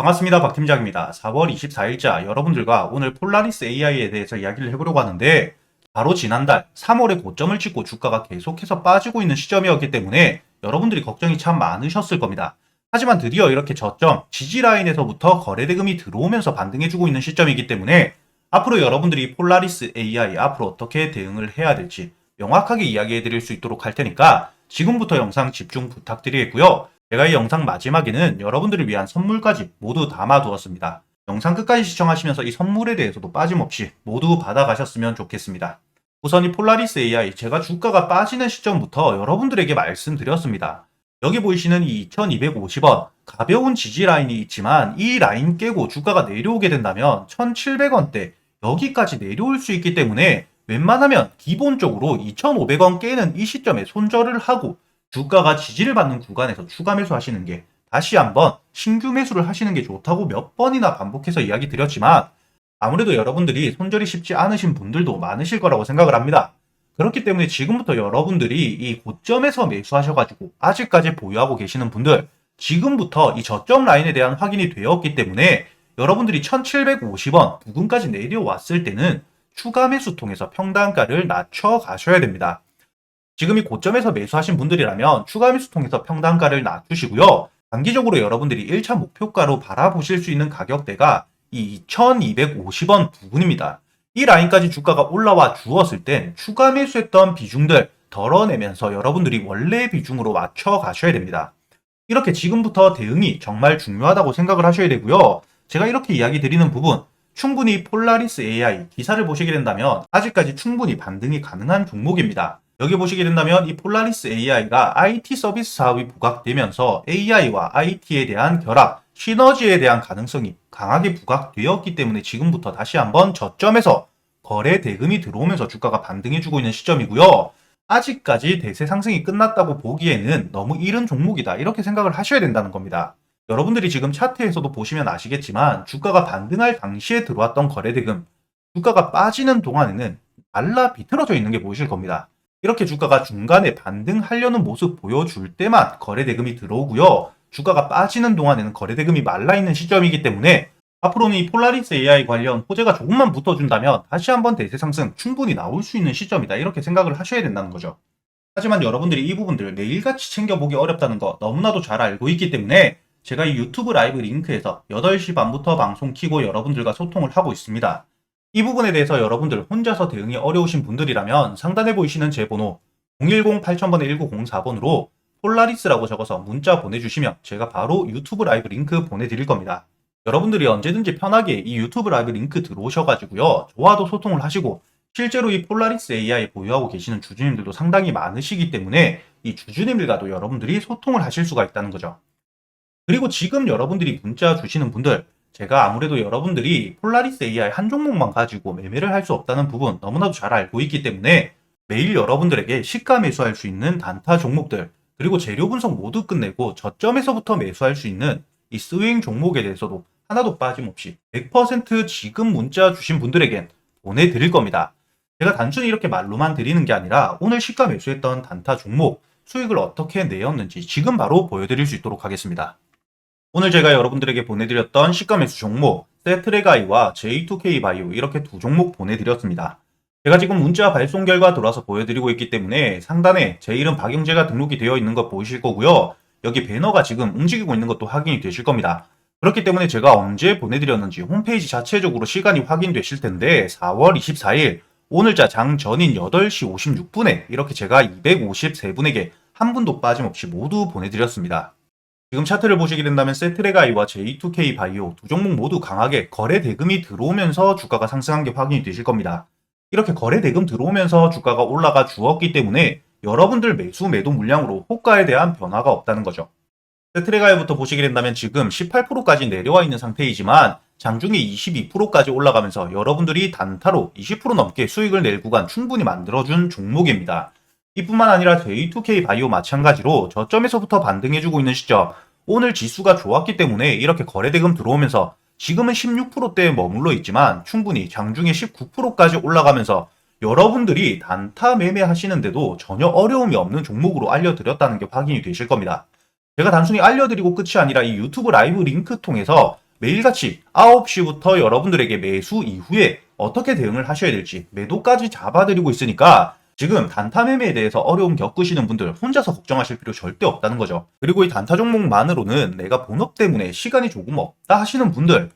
반갑습니다. 박 팀장입니다. 4월 24일자 여러분들과 오늘 폴라리스 AI에 대해서 이야기를 해보려고 하는데 바로 지난달 3월에 고점을 찍고 주가가 계속해서 빠지고 있는 시점이었기 때문에 여러분들이 걱정이 참 많으셨을 겁니다. 하지만 드디어 이렇게 저점 지지 라인에서부터 거래대금이 들어오면서 반등해주고 있는 시점이기 때문에 앞으로 여러분들이 폴라리스 AI 앞으로 어떻게 대응을 해야 될지 명확하게 이야기해 드릴 수 있도록 할 테니까 지금부터 영상 집중 부탁드리겠고요. 제가 이 영상 마지막에는 여러분들을 위한 선물까지 모두 담아두었습니다. 영상 끝까지 시청하시면서 이 선물에 대해서도 빠짐없이 모두 받아가셨으면 좋겠습니다. 우선 이 폴라리스 AI 제가 주가가 빠지는 시점부터 여러분들에게 말씀드렸습니다. 여기 보이시는 이 2250원 가벼운 지지 라인이 있지만 이 라인 깨고 주가가 내려오게 된다면 1700원대 여기까지 내려올 수 있기 때문에 웬만하면 기본적으로 2500원 깨는 이 시점에 손절을 하고 주가가 지지를 받는 구간에서 추가 매수하시는 게 다시 한번 신규 매수를 하시는 게 좋다고 몇 번이나 반복해서 이야기 드렸지만 아무래도 여러분들이 손절이 쉽지 않으신 분들도 많으실 거라고 생각을 합니다. 그렇기 때문에 지금부터 여러분들이 이 고점에서 매수하셔가지고 아직까지 보유하고 계시는 분들 지금부터 이 저점 라인에 대한 확인이 되었기 때문에 여러분들이 1750원 부근까지 내려왔을 때는 추가 매수 통해서 평단가를 낮춰 가셔야 됩니다. 지금 이 고점에서 매수하신 분들이라면 추가 매수 통해서 평단가를 낮추시고요. 단기적으로 여러분들이 1차 목표가로 바라보실 수 있는 가격대가 이 2250원 부근입니다. 이 라인까지 주가가 올라와 주었을 땐 추가 매수했던 비중들 덜어내면서 여러분들이 원래 비중으로 맞춰 가셔야 됩니다. 이렇게 지금부터 대응이 정말 중요하다고 생각을 하셔야 되고요. 제가 이렇게 이야기 드리는 부분 충분히 폴라리스 AI 기사를 보시게 된다면 아직까지 충분히 반등이 가능한 종목입니다. 여기 보시게 된다면 이 폴라리스 AI가 IT 서비스 사업이 부각되면서 AI와 IT에 대한 결합, 시너지에 대한 가능성이 강하게 부각되었기 때문에 지금부터 다시 한번 저점에서 거래 대금이 들어오면서 주가가 반등해주고 있는 시점이고요. 아직까지 대세 상승이 끝났다고 보기에는 너무 이른 종목이다. 이렇게 생각을 하셔야 된다는 겁니다. 여러분들이 지금 차트에서도 보시면 아시겠지만 주가가 반등할 당시에 들어왔던 거래 대금, 주가가 빠지는 동안에는 말라 비틀어져 있는 게 보이실 겁니다. 이렇게 주가가 중간에 반등하려는 모습 보여줄 때만 거래 대금이 들어오고요. 주가가 빠지는 동안에는 거래 대금이 말라 있는 시점이기 때문에 앞으로는 이 폴라리스 AI 관련 호재가 조금만 붙어준다면 다시 한번 대세 상승 충분히 나올 수 있는 시점이다. 이렇게 생각을 하셔야 된다는 거죠. 하지만 여러분들이 이 부분들 매일같이 챙겨보기 어렵다는 거 너무나도 잘 알고 있기 때문에 제가 이 유튜브 라이브 링크에서 8시 반부터 방송 키고 여러분들과 소통을 하고 있습니다. 이 부분에 대해서 여러분들 혼자서 대응이 어려우신 분들이라면 상단에 보이시는 제 번호 010-8000번에 1904번으로 폴라리스라고 적어서 문자 보내주시면 제가 바로 유튜브 라이브 링크 보내드릴 겁니다. 여러분들이 언제든지 편하게 이 유튜브 라이브 링크 들어오셔가지고요. 저와도 소통을 하시고 실제로 이 폴라리스 AI 보유하고 계시는 주주님들도 상당히 많으시기 때문에 이 주주님들과도 여러분들이 소통을 하실 수가 있다는 거죠. 그리고 지금 여러분들이 문자 주시는 분들 제가 아무래도 여러분들이 폴라리스 AI 한 종목만 가지고 매매를 할 수 없다는 부분 너무나도 잘 알고 있기 때문에 매일 여러분들에게 시가 매수할 수 있는 단타 종목들 그리고 재료 분석 모두 끝내고 저점에서부터 매수할 수 있는 이 스윙 종목에 대해서도 하나도 빠짐없이 100% 지금 문자 주신 분들에겐 보내드릴 겁니다. 제가 단순히 이렇게 말로만 드리는 게 아니라 오늘 시가 매수했던 단타 종목 수익을 어떻게 내었는지 지금 바로 보여드릴 수 있도록 하겠습니다. 오늘 제가 여러분들에게 보내드렸던 시가 매수 종목 세트레가이와 J2K 바이오 이렇게 두 종목 보내드렸습니다. 제가 지금 문자 발송 결과 돌아서 보여드리고 있기 때문에 상단에 제 이름 박영재가 등록이 되어 있는 거 보이실 거고요. 여기 배너가 지금 움직이고 있는 것도 확인이 되실 겁니다. 그렇기 때문에 제가 언제 보내드렸는지 홈페이지 자체적으로 시간이 확인되실 텐데 4월 24일 오늘자 장 전인 8시 56분에 이렇게 제가 253분에게 한 분도 빠짐없이 모두 보내드렸습니다. 지금 차트를 보시게 된다면 세트레가이와 J2K 바이오 두 종목 모두 강하게 거래 대금이 들어오면서 주가가 상승한 게 확인이 되실 겁니다. 이렇게 거래 대금 들어오면서 주가가 올라가 주었기 때문에 여러분들 매수 매도 물량으로 호가에 대한 변화가 없다는 거죠. 세트레가이부터 보시게 된다면 지금 18%까지 내려와 있는 상태이지만 장중에 22%까지 올라가면서 여러분들이 단타로 20% 넘게 수익을 낼 구간 충분히 만들어준 종목입니다. 이뿐만 아니라 J2K 바이오 마찬가지로 저점에서부터 반등해주고 있는 시점 오늘 지수가 좋았기 때문에 이렇게 거래대금 들어오면서 지금은 16%대에 머물러 있지만 충분히 장중에 19%까지 올라가면서 여러분들이 단타 매매하시는데도 전혀 어려움이 없는 종목으로 알려드렸다는 게 확인이 되실 겁니다. 제가 단순히 알려드리고 끝이 아니라 이 유튜브 라이브 링크 통해서 매일같이 9시부터 여러분들에게 매수 이후에 어떻게 대응을 하셔야 될지 매도까지 잡아드리고 있으니까 지금 단타 매매에 대해서 어려움 겪으시는 분들 혼자서 걱정하실 필요 절대 없다는 거죠. 그리고 이 단타 종목만으로는 내가 본업 때문에 시간이 조금 없다 하시는 분들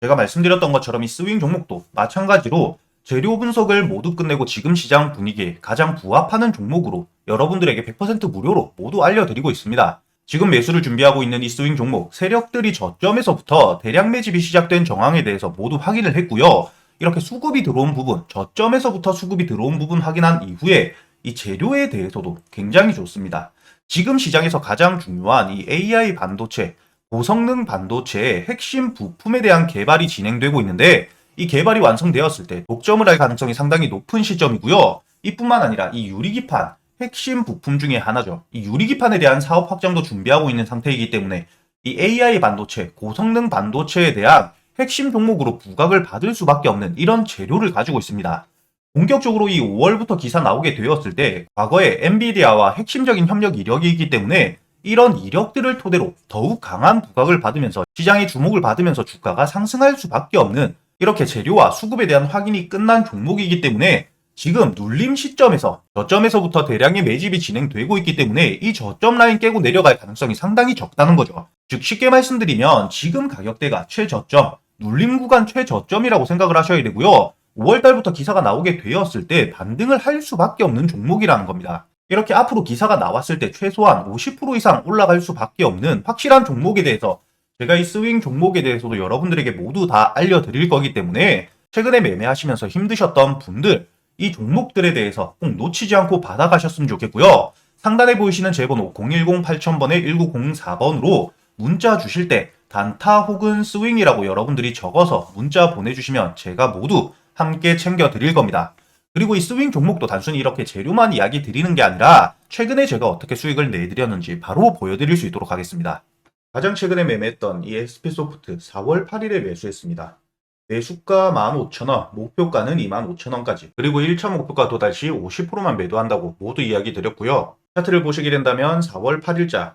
제가 말씀드렸던 것처럼 이 스윙 종목도 마찬가지로 재료 분석을 모두 끝내고 지금 시장 분위기에 가장 부합하는 종목으로 여러분들에게 100% 무료로 모두 알려드리고 있습니다. 지금 매수를 준비하고 있는 이 스윙 종목 세력들이 저점에서부터 대량 매집이 시작된 정황에 대해서 모두 확인을 했고요. 이렇게 수급이 들어온 부분, 저점에서부터 수급이 들어온 부분 확인한 이후에 이 재료에 대해서도 굉장히 좋습니다. 지금 시장에서 가장 중요한 이 AI 반도체, 고성능 반도체의 핵심 부품에 대한 개발이 진행되고 있는데 이 개발이 완성되었을 때 독점을 할 가능성이 상당히 높은 시점이고요. 이뿐만 아니라 이 유리기판 핵심 부품 중에 하나죠. 이 유리기판에 대한 사업 확장도 준비하고 있는 상태이기 때문에 이 AI 반도체, 고성능 반도체에 대한 핵심 종목으로 부각을 받을 수밖에 없는 이런 재료를 가지고 있습니다. 본격적으로 이 5월부터 기사 나오게 되었을 때 과거에 엔비디아와 핵심적인 협력 이력이 있기 때문에 이런 이력들을 토대로 더욱 강한 부각을 받으면서 시장의 주목을 받으면서 주가가 상승할 수밖에 없는 이렇게 재료와 수급에 대한 확인이 끝난 종목이기 때문에 지금 눌림 시점에서 저점에서부터 대량의 매집이 진행되고 있기 때문에 이 저점 라인 깨고 내려갈 가능성이 상당히 적다는 거죠. 즉 쉽게 말씀드리면 지금 가격대가 최저점, 눌림 구간 최저점이라고 생각을 하셔야 되고요. 5월달부터 기사가 나오게 되었을 때 반등을 할 수밖에 없는 종목이라는 겁니다. 이렇게 앞으로 기사가 나왔을 때 최소한 50% 이상 올라갈 수밖에 없는 확실한 종목에 대해서 제가 이 스윙 종목에 대해서도 여러분들에게 모두 다 알려드릴 거기 때문에 최근에 매매하시면서 힘드셨던 분들 이 종목들에 대해서 꼭 놓치지 않고 받아가셨으면 좋겠고요. 상단에 보이시는 제 번호 010-8000번에 1904번으로 문자 주실 때 단타 혹은 스윙이라고 여러분들이 적어서 문자 보내주시면 제가 모두 함께 챙겨 드릴 겁니다. 그리고 이 스윙 종목도 단순히 이렇게 재료만 이야기 드리는 게 아니라 최근에 제가 어떻게 수익을 내드렸는지 바로 보여드릴 수 있도록 하겠습니다. 가장 최근에 매매했던 이 SP소프트 4월 8일에 매수했습니다. 매수가 15,000원, 목표가는 25,000원까지, 그리고 1차 목표가 도달 시 50%만 매도한다고 모두 이야기 드렸고요. 차트를 보시게 된다면 4월 8일자,